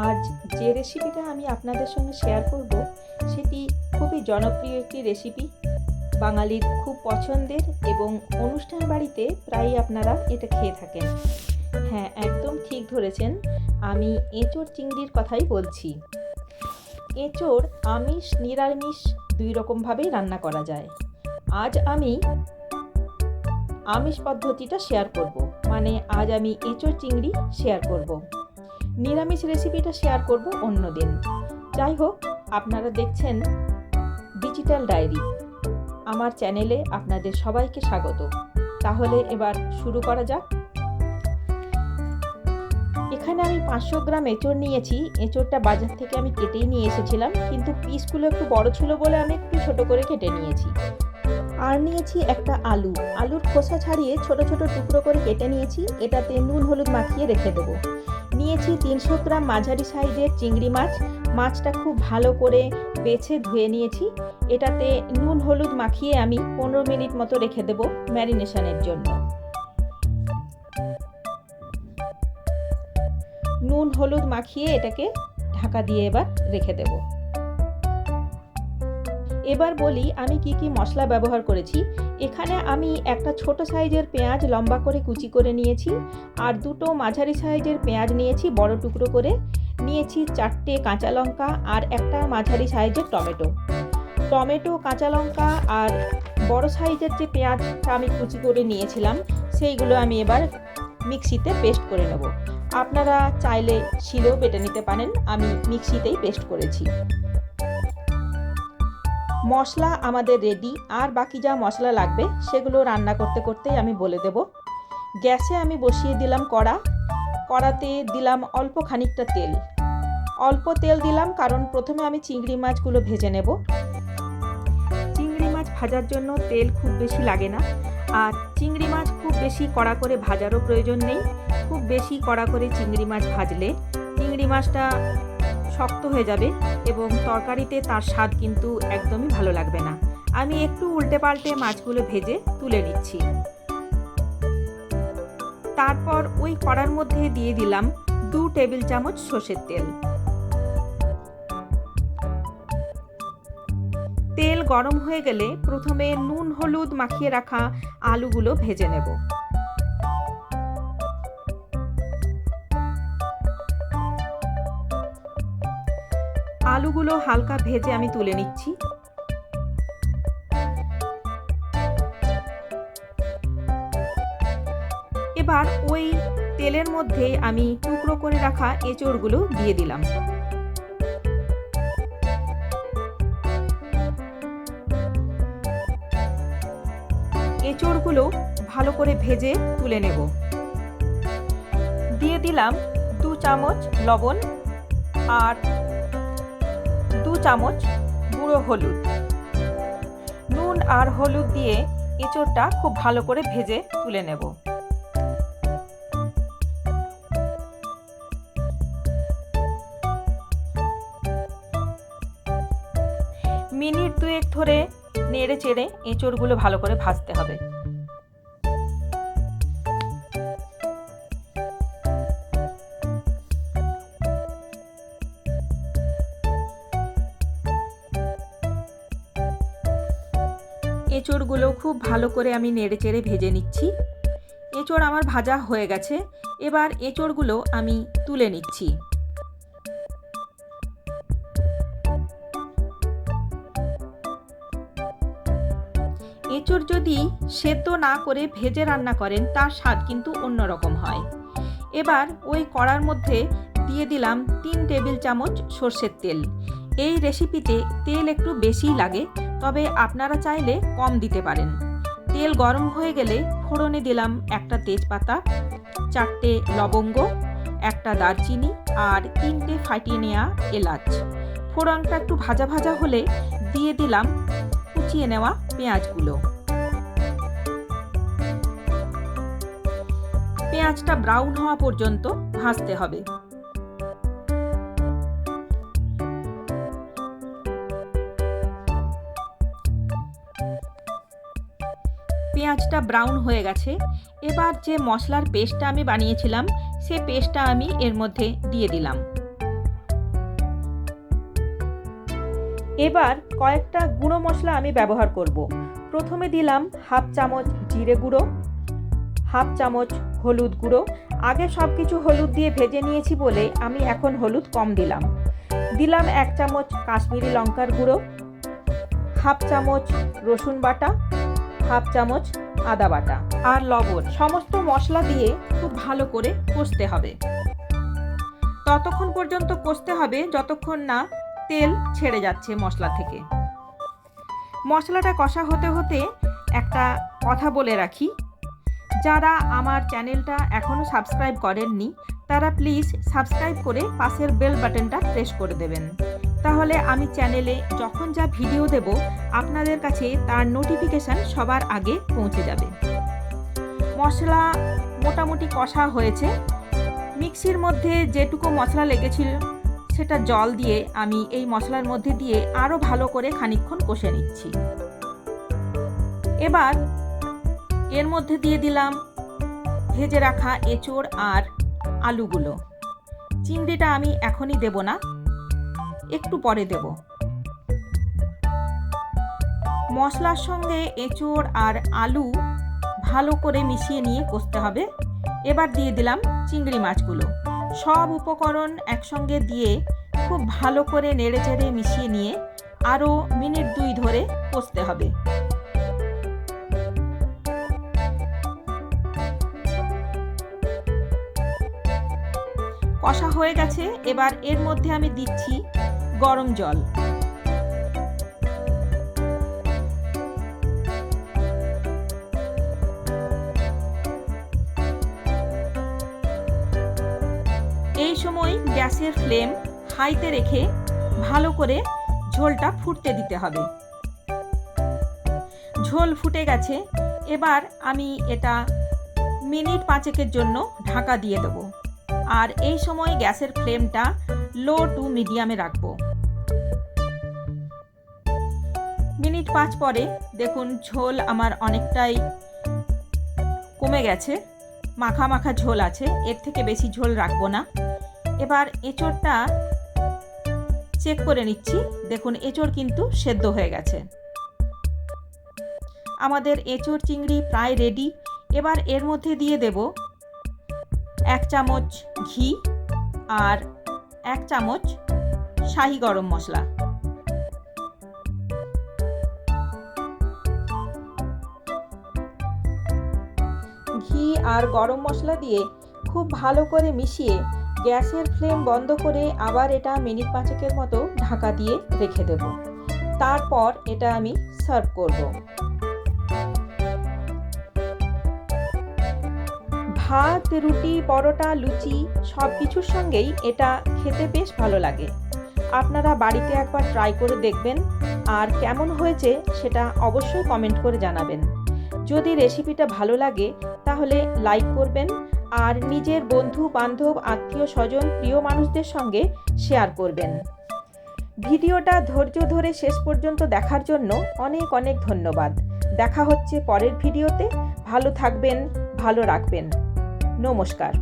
আজ যে রেসিপিটা আমি আপনাদের সঙ্গে শেয়ার করব, সেটি খুবই জনপ্রিয় একটি রেসিপি বাঙালির খুব পছন্দের এবং অনুষ্ঠান বাড়িতে প্রায়ই আপনারা এটা খেয়ে থাকেন। হ্যাঁ একদম ঠিক ধরেছেন। আমি এঁচোড় চিংড়ির কথাই বলছি। এঁচোড়, আমিষ, নিরামিষ দুই রকমভাবেই রান্না করা যায়। আজ আমি আমিষ পদ্ধতিটা শেয়ার করব। মানে আজ আমি এঁচোড় চিংড়ি শেয়ার করব। নিরামিষ রেসিপিটা শেয়ার করব অন্য দিন যাই হোক আপনারা দেখছেন ডিজিটাল ডায়েরি আমার চ্যানেলে আপনাদের সবাইকে স্বাগত। তাহলে এবার শুরু করা যাক। এখানে আমি পাঁচশো গ্রাম এঁচড় নিয়েছি। এঁচড়টা বাজার থেকে আমি কেটেই নিয়ে এসেছিলাম, কিন্তু পিসগুলো একটু বড় ছিল বলে আমি একটু ছোট করে কেটে নিয়েছি। আর নিয়েছি একটা আলু। আলুর খোসা ছাড়িয়ে ছোট ছোট টুকরো করে কেটে নিয়েছি। এটাতে নুন, হলুদ মাখিয়ে রেখে দেবো। নিয়েছি তিনশো গ্রাম মাঝারি সাইজের চিংড়ি মাছ। মাছটা খুব ভালো করে বেছে ধুয়ে নিয়েছি। এটাতে নুন, হলুদ মাখিয়ে আমি পনেরো মিনিট মতো রেখে দেব ম্যারিনেশনের জন্য। নুন, হলুদ মাখিয়ে এটাকে ঢাকা দিয়ে এবার রেখে দেব। এবার বলি আমি কি কি মশলা ব্যবহার করেছি। এখানে আমি একটা ছোট সাইজের পেঁয়াজ লম্বা করে কুচি করে নিয়েছি আর দুটো মাঝারি সাইজের পেঁয়াজ নিয়েছি বড় টুকরো করে। নিয়েছি চারটে কাঁচা লঙ্কা আর একটা মাঝারি সাইজের টমেটো। টমেটো, কাঁচা লঙ্কা আর বড় সাইজের যে পেঁয়াজটা আমি কুচি করে নিয়েছিলাম সেইগুলো আমি এবার মিক্সিতে পেস্ট করে নেব। আপনারা চাইলে শিলেও বেটে নিতে পারেন, আমি মিক্সিতেই পেস্ট করেছি। মশলা আমাদের রেডি আর বাকি যা মশলা লাগবে সেগুলো রান্না করতে করতেই আমি বলে দেব। গ্যাসে আমি বসিয়ে দিলাম কড়া। কড়াতে দিলাম অল্প খানিকটা তেল। অল্প তেল দিলাম কারণ প্রথমে আমি চিংড়ি মাছগুলো ভেজে নেব। চিংড়ি মাছ ভাজার জন্য তেল খুব বেশি লাগে না। আর চিংড়ি মাছ খুব বেশি কড়া করে ভাজারও প্রয়োজন নেই। খুব বেশি কড়া করে চিংড়ি মাছ ভাজলে চিংড়ি মাছটা শক্ত হয়ে যাবে এবং তরকারিতে তার স্বাদ কিন্তু একদমই ভালো লাগবে না। আমি একটু উল্টে পাল্টে মাছগুলো ভেজে তুলে নিচ্ছি। তারপর ওই কড়ার মধ্যে দিয়ে দিলাম দু টেবিল চামচ সর্ষের তেল। তেল গরম হয়ে গেলে প্রথমে নুন, হলুদ মাখিয়ে রাখা আলুগুলো ভেজে নেব। আলুগুলো হালকা ভেজে আমি তুলে নিচ্ছি। এবার ওই তেলের মধ্যে আমি টুকরো করে রাখা এঁচড়গুলো দিয়ে দিলাম। এঁচড়গুলো ভালো করে ভেজে তুলে নেব। দিয়ে দিলাম দু চামচ লবণ আর চামচ, গুঁড়ো হলুদ। নুন আর হলুদ দিয়ে এঁচড়টা খুব ভালো করে ভেজে তুলে নেব। মিনিট দুয়েক ধরে নেড়ে চেড়ে এঁচড়গুলো ভালো করে ভাজতে হবে। এঁচড়গুলো খুব ভালো করে আমি নেড়ে চেড়ে ভেজে নিচ্ছি। এঁচড় আমার ভাজা হয়ে গেছে। এবার এঁচড়গুলো আমি তুলে নিচ্ছি। এঁচড় যদি সেদ্ধ না করে ভেজে রান্না করেন, তার স্বাদ কিন্তু অন্যরকম হয়। এবার ওই কড়ার মধ্যে দিয়ে দিলাম তিন টেবিল চামচ সর্ষের তেল। এই রেসিপিতে তেল একটু বেশিই লাগে তবে আপনারা চাইলে কম দিতে পারেন। তেল গরম হয়ে গেলে ফোড়নে দিলাম একটা তেজপাতা, চারটে লবঙ্গ, একটা দারচিনি আর তিনটে ফাটিয়ে নেওয়া এলাচ। ফোড়নটা একটু ভাজা ভাজা হলে দিয়ে দিলাম কুচিয়ে নেওয়া পেঁয়াজগুলো। পেঁয়াজটা ব্রাউন হওয়া পর্যন্ত ভাজতে হবে। পেস্টটা ব্রাউন হয়ে গেছে। এবার যে মশলার পেস্টটা আমি বানিয়েছিলাম, সে পেস্টটা আমি এর মধ্যে দিয়ে দিলাম। এবার কয়েকটা গুঁড়ো মশলা আমি ব্যবহার করব। প্রথমে দিলাম হাফ চামচ জিরে গুঁড়ো, হাফ চামচ হলুদ গুঁড়ো। আগে সব কিছু হলুদ দিয়ে ভেজে নিয়েছি বলে আমি এখন হলুদ কম দিলাম। দিলাম এক চামচ কাশ্মীরি লঙ্কার গুঁড়ো, হাফ চামচ রসুন বাটা, হাফ চামচ আদা বাটা আর লবণ সমস্ত মশলা দিয়ে খুব ভালো করে কষতে হবে। ততক্ষণ পর্যন্ত কষতে হবে যতক্ষণ না তেল ছেড়ে যাচ্ছে মশলা থেকে। মশলাটা কষা হতে হতে একটা কথা বলে রাখি। যারা আমার চ্যানেলটা এখনও সাবস্ক্রাইব করেননি, তারা প্লিজ সাবস্ক্রাইব করে পাশের বেল বাটনটা প্রেস করে দেবেন। তাহলে আমি চ্যানেলে যখন যা ভিডিও দেব, আপনাদের কাছে তার নোটিফিকেশান সবার আগে পৌঁছে যাবে। মশলা মোটামুটি কষা হয়েছে। মিক্সির মধ্যে যেটুকু মশলা লেগেছিল, সেটা জল দিয়ে আমি এই মশলার মধ্যে দিয়ে আরও ভালো করে খানিক্ষণ কষে নিচ্ছি। এবার এর মধ্যে দিয়ে দিলাম ভেজে রাখা এঁচোড় আর আলুগুলো। চিংড়িটা আমি এখনই দেব না। একটু পরে দেব। মশলার সঙ্গে এঁচোড় আর আলু ভালো করে মিশিয়ে নিয়ে কষতে হবে। এবার দিয়ে দিলাম চিংড়ি মাছগুলো। সব উপকরণ একসঙ্গে দিয়ে খুব ভালো করে নেড়ে চেড়ে মিশিয়ে নিয়ে আরও মিনিট দুই ধরে কষতে হবে। কষা হয়ে গেছে। এবার এর মধ্যে আমি দিচ্ছি গরম জল। এই সময় গ্যাসের ফ্লেম হাইতে রেখে ভালো করে ঝোলটা ফুটতে দিতে হবে। ঝোল ফুটে গেছে, এবার আমি এটা মিনিট পাঁচেকের জন্য ঢাকা দিয়ে দেবো। আর এই সময় গ্যাসের ফ্লেমটা লো টু মিডিয়ামে রাখব। মিনিট পাঁচ পরে দেখুন ঝোল আমার অনেকটাই কমে গেছে, মাখা মাখা ঝোল আছে, এর থেকে বেশি ঝোল রাখব না। এবার এঁচোড়টা চেক করে নিচ্ছি, দেখুন এঁচোড় কিন্তু সেদ্ধ হয়ে গেছে। আমাদের এঁচোড় চিংড়ি প্রায় রেডি এবার এর মধ্যে দিয়ে দেব এক চামচ ঘি আর এক চামচ শাহি গরম মশলা। আর গরম মশলা দিয়ে খুব ভালো করে মিশিয়ে গ্যাসের ফ্লেম বন্ধ করে আবার এটা মিনিট পাঁচেকের মতো ঢাকা দিয়ে রেখে দেব। তারপর এটা আমি সার্ভ করব। ভাত, রুটি, পরোটা, লুচি সব কিছুর সঙ্গেই এটা খেতে বেশ ভালো লাগে। আপনারা বাড়িতে একবার ট্রাই করে দেখবেন। আর কেমন হয়েছে সেটা অবশ্যই কমেন্ট করে জানাবেন। যদি রেসিপিটা ভালো লাগে, তাহলে লাইক করবেন আর নিজের বন্ধু, বান্ধব, আত্মীয়, স্বজন, প্রিয় মানুষদের সঙ্গে শেয়ার করবেন। ভিডিওটা ধৈর্য ধরে শেষ পর্যন্ত দেখার জন্য অনেক অনেক ধন্যবাদ। দেখা হচ্ছে পরের ভিডিওতে। ভালো থাকবেন, ভালো রাখবেন। নমস্কার।